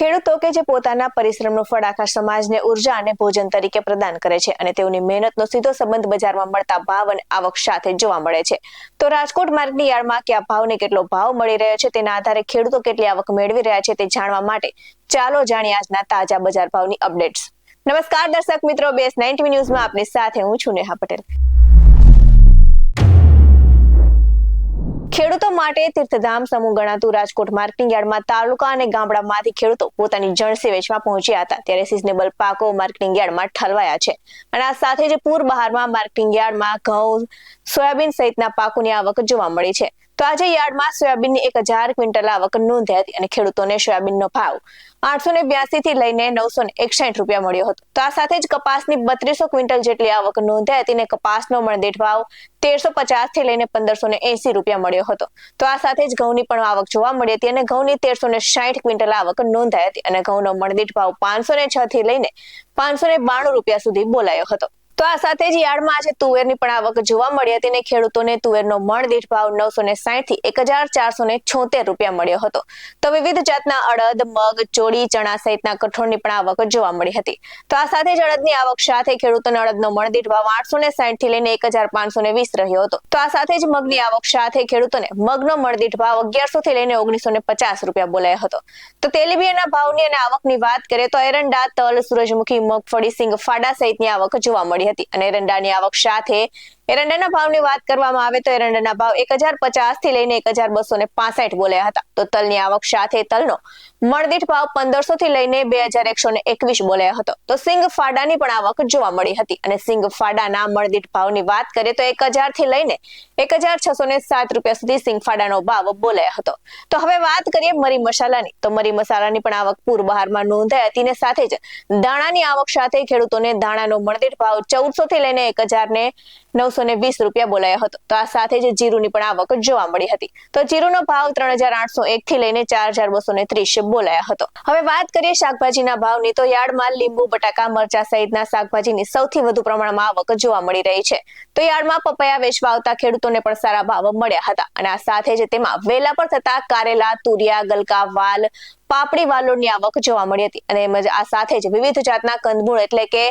ખેડૂતો કે જે પોતાના પરિશ્રમનું ફળ આખા સમાજને ઊર્જા અને ભોજન તરીકે પ્રદાન કરે છે અને તેઓની મહેનતનો સીધો સંબંધ બજારમાં મળતા ભાવ અને આવક સાથે જોવા મળે છે. તો રાજકોટ માર્ગની યાર્ડમાં કયા ભાવને કેટલો ભાવ મળી રહ્યો છે તેના આધારે ખેડૂતો કેટલી આવક મેળવી રહ્યા છે તે જાણવા માટે ચાલો જાણીએ આજના તાજા બજાર ભાવની અપડેટ્સ. નમસ્કાર, દર્શક મિત્રો, બેસ નાઇન્ટી ન્યૂઝમાં આપની સાથે હું છું નેહા પટેલ. ખેડૂતો માટે તીર્થધામ, સમૂહ ગણાતું રાજકોટ માર્કેટિંગ યાર્ડમાં તાલુકા અને ગામડામાંથી ખેડૂતો પોતાની જણસી વેચવા પહોંચ્યા હતા. ત્યારે સિઝનેબલ પાકો માર્કેટિંગ યાર્ડમાં ઠલવાયા છે. અને આ સાથે જ પૂર બહારમાં માર્કેટિંગ યાર્ડમાં ઘઉં, સોયાબીન સહિતના પાકોની આવક જોવા મળી છે. તો આજે યાર્ડમાં સોયાબીનની એક હજાર ક્વિન્ટલ આવક નોંધાઈ હતી અને ખેડૂતોને સોયાબીનનો ભાવ આઠસો ને બ્યાસી થી લઈને નવસો ને એકસાઠ રૂપિયા મળ્યો હતો. તો આ સાથે જ કપાસની બત્રીસો ક્વિન્ટલ જેટલી આવક નોંધાઈ હતી અને કપાસનો મણદેઠ ભાવ તેરસો પચાસથી લઈને પંદરસો ને એસી રૂપિયા મળ્યો હતો. તો આ સાથે જ ઘઉંની પણ આવક જોવા મળી હતી અને ઘઉંની તેરસો ને સાઠ ક્વિન્ટલ આવક નોંધાઈ હતી અને ઘઉંનો મણદીઠ ભાવ પાંચસો ને છ થી લઈને પાંચસો ને બાણું રૂપિયા સુધી બોલાયો હતો. તો આ સાથે જ યાર્ડમાં આજે તુવેરની પણ આવક જોવા મળી હતી અને ખેડૂતોને તુવેરનો મણ દીઠ ભાવ નવસો ને સાઠથી એક હજાર ચારસો ને છોતેર રૂપિયા મળ્યો હતો. તો વિવિધ જાતના અડદ, મગ, ચોળી, ચણા સહિતના કઠોળની પણ આવક જોવા મળી હતી. તો આ સાથે જ અડદની આવક સાથે ખેડૂતોને અડદનો મણ દીઠ ભાવ આઠસો ને સાઠથી લઈને એક હજાર પાંચસો ને વીસ રહ્યો હતો. તો આ સાથે જ મગની આવક સાથે ખેડૂતોને મગનો મણ દીઠ ભાવ અગિયારસો થી લઈને ઓગણીસો ને પચાસ રૂપિયા બોલાયો હતો. તો તેલીબિયાના ભાવની અને આવકની વાત કરીએ તો એરંડા, તલ, સૂરજમુખી, મગફળી સિંગ ફાડા સહિતની આવક જોવા મળી હતી અને એરંડાની આવક સાથે એરંડાના ભાવની વાત કરવામાં આવે તો એરંડાના ભાવ એક હજાર પચાસથી લઈને એક હજાર બસો ને પાસઠ બોલ્યા હતા. તો તલની આવક સાથે તલનો મણદીઠ ભાવ પંદરસો થી લઈને બે હજાર એકસો ને એકવીસ બોલ્યા હતો. તો સિંગ ફાડાની પણ આવક જોવા મળી હતી. અને સિંગ ફાડાના મણદીઠ ભાવની વાત કરીએ તો એક હજારથી લઈને એક હજાર છસો ને સાત રૂપિયા સુધી સિંગ ફાડાનો ભાવ બોલાયો હતો. તો હવે વાત કરીએ મરી મસાલાની. તો મરી મસાલાની પણ આવક પૂર બહારમાં નોંધાઈ હતી ને સાથે જ દાણાની આવક સાથે ખેડૂતોને દાણાનો મણદીઠ ભાવ ચૌદસો થી લઈને એક હજાર ને નવસો ને વીસ રૂપિયા બોલાયો હતો. તો આ સાથે જ જીરુની પણ આવક જોવા મળી હતી. તો જીરુનો ભાવ ત્રણ હજાર આઠસો એક થી લઈને ચાર હજાર બસો ને ત્રીસ બોલાયા હતો. હવે વાત કરીએ શાકભાજીના ભાવની, તો યાર્ડમાં લીંબુ, બટાકા, મરચા સહિતના શાકભાજીની સૌથી વધુ પ્રમાણમાં આવક જોવા મળી રહી છે. તો યાર્ડમાં પપૈયા વેચવા આવતા ખેડૂતોને પણ સારા ભાવ મળ્યા હતા. અને આ સાથે જ તેમાં વેલા પર થતા કારેલા, તુરિયા, ગલકા, વાલ પાપડી વાલોડની આવક જોવા મળી હતી અને આ સાથે જ વિવિધ જાતના કંદમૂળ એટલે કે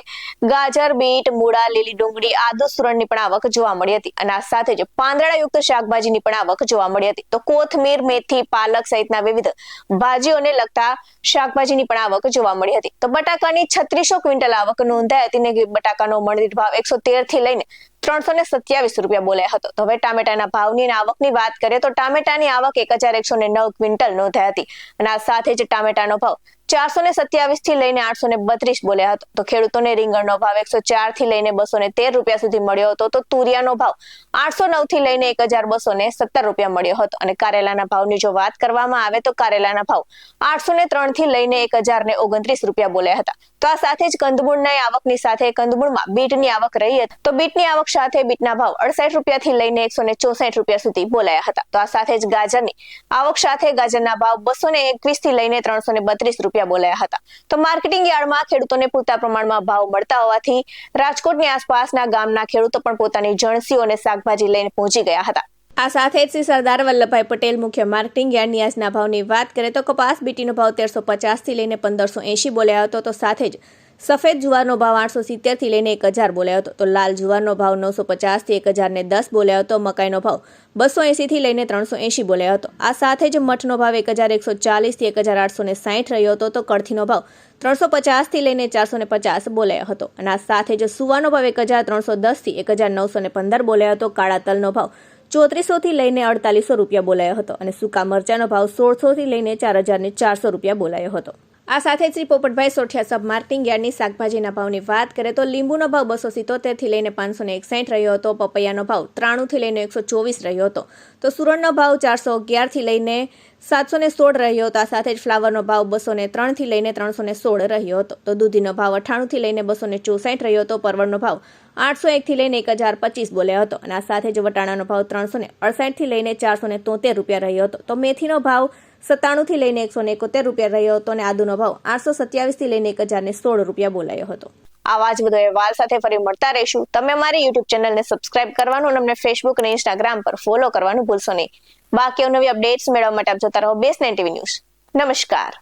ગાજર, બીટ, મૂળા, લીલી ડુંગળી, આદુ સુરણની પણ આવક જોવા મળી હતી અને આ સાથે જ પાંદડાયુક્ત શાકભાજીની પણ આવક જોવા મળી હતી. તો કોથમીર, મેથી, પાલક સહિતના વિવિધ ભાજીઓને લગતા શાકભાજીની પણ આવક જોવા મળી હતી. તો બટાકાની છત્રીસો ક્વિન્ટલ આવક નોંધાઈ હતી ને બટાકાનો મળદીઠ ભાવ એકસો તેરથી લઈને ત્રણસો ને સત્યાવીસ રૂપિયા બોલાયો હતો. તો હવે ટામેટાના ભાવની અને આવકની વાત કરીએ તો ટામેટાની આવક એક હજાર એકસો ને નવ ક્વિન્ટલ નોંધાઈ હતી. અને આ સાથે જ ટામેટાનો ભાવ ચારસો ને સત્યાવીસથી લઈને આઠસો ને બત્રીસ બોલ્યા હતો. તો ખેડૂતોને રીંગણનો ભાવ એકસો ચારથી લઈને બસો ને તેર રૂપિયા સુધી મળ્યો હતો. તો તુરિયાનો ભાવ આઠસો નવથી લઈને એક હજાર બસો ને સત્તર રૂપિયા મળ્યો હતો. અને કારેલાના ભાવની જો વાત કરવામાં આવે તો કારેલાના ભાવ આઠસો ને ત્રણથી લઈને એક હજાર ને ઓગણત્રીસ રૂપિયા બોલ્યા હતા. તો આ સાથે જ કંદમૂળના આવકની સાથે કંદમૂળમાં બીટની આવક રહી હતી. તો બીટની આવક સાથે બીટના ભાવ અડસઠ રૂપિયા થી લઈને એકસો ને ચોસઠ રૂપિયા સુધી બોલાયા હતા. તો આ સાથે જ ગાજરની આવક સાથે ગાજરના ભાવ બસો ને એકવીસથી લઈને ત્રણસો ને બત્રીસ રૂપિયા બોલાયા હતા. તો માર્કેટિંગ યાર્ડમાં ખેડૂતોને પૂરતા પ્રમાણમાં ભાવ મળતા હોવાથી રાજકોટની આસપાસના ગામના ખેડૂતો પણ પોતાની જણસીઓ અને શાકભાજી લઈને પહોંચી ગયા હતા. આ સાથે જ શ્રી સરદાર વલ્લભભાઈ પટેલ મુખ્ય માર્કેટિંગ યાર્ડની આજના ભાવની વાત કરીએ તો કપાસ બીટીનો ભાવ તેરસો પચાસથી લઈને પંદરસો એંશી બોલ્યા હતો. તો સાથે જ સફેદ જુવારનો ભાવ આઠસો સિત્તેરથી લઈને એક હજાર બોલ્યો હતો. તો લાલ જુવારનો ભાવ નવસો પચાસથી એક હજારને દસ બોલ્યો હતો. મકાઈનો ભાવ બસો એંસીથી લઈને ત્રણસો એંશી બોલ્યો હતો. આ સાથે જ મઠનો ભાવ એક હજાર એકસો ચાલીસથી એક હજાર આઠસો સાઠ રહ્યો હતો. તો કળથીનો ભાવ ત્રણસો પચાસથી લઈને ચારસો પચાસ બોલાયો હતો. અને આ સાથે જ સુવાનો ભાવ એક હજાર ત્રણસો દસથી એક હજાર નવસો પંદર બોલ્યો હતો. કાળા તલનો ભાવ ચોત્રીસોથી લઈને અડતાલીસો રૂપિયા બોલાયો હતો. અને સૂકા મરચાનો ભાવ સોળસોથી લઈને ચાર હજારને ચારસો રૂપિયા બોલાયો હતો. આ સાથે શ્રી પોપટભાઈ સોઠિયા સબ માર્કેટિંગ યાર્ડની શાકભાજીના ભાવની વાત કરીએ તો લીંબુનો ભાવ બસો સિત્તોતેરથી લઈને પાંચસો ને એકસાઠ રહ્યો હતો, પપૈયાનો ભાવ ત્રાણુંથી લઈને એકસો ચોવીસ રહ્યો હતો. તો સુરણનો ભાવ ચારસો અગિયારથી લઈને સાતસો ને સોળ રહ્યો હતો. આ સાથે જ ફ્લાવરનો ભાવ બસો ને ત્રણથી લઈને ત્રણસો ને સોળ રહ્યો હતો. તો દૂધીનો ભાવ અઠ્ઠાણુંથી લઈને બસો ને ચોસાઠ રહ્યો હતો. પરવળનો ભાવ આઠસો એકથી લઈને એક હજાર પચીસ બોલ્યો હતો અને આ સાથે જ વટાણાનો ભાવ ત્રણસો ને અડસાઠથી લઈને ચારસો ને તોતેર રૂપિયા રહ્યો હતો. તો મેથીનો ભાવ સત્તાણુંથી લઈને એકસો ને એકોતેર રૂપિયા રહ્યો હતો અને આદુનો ભાવ આઠસો સત્યાવીસથી લઈને એક હજાર ને સોળ રૂપિયા બોલાયો હતો. આવા જ બધો અહેવાલ સાથે ફરી મળતા રહીશું. તમે અમારી યુટ્યુબ ચેનલને સબસ્ક્રાઇબ કરવાનું અને અમને ફેસબુક અને ઇન્સ્ટાગ્રામ પર ફોલો કરવાનું ભૂલશો નહીં. બાકી નવી અપડેટ્સ મેળવવા માટે આપ જોતા રહો બેસ ટીવી ન્યૂઝ નમસ્કાર.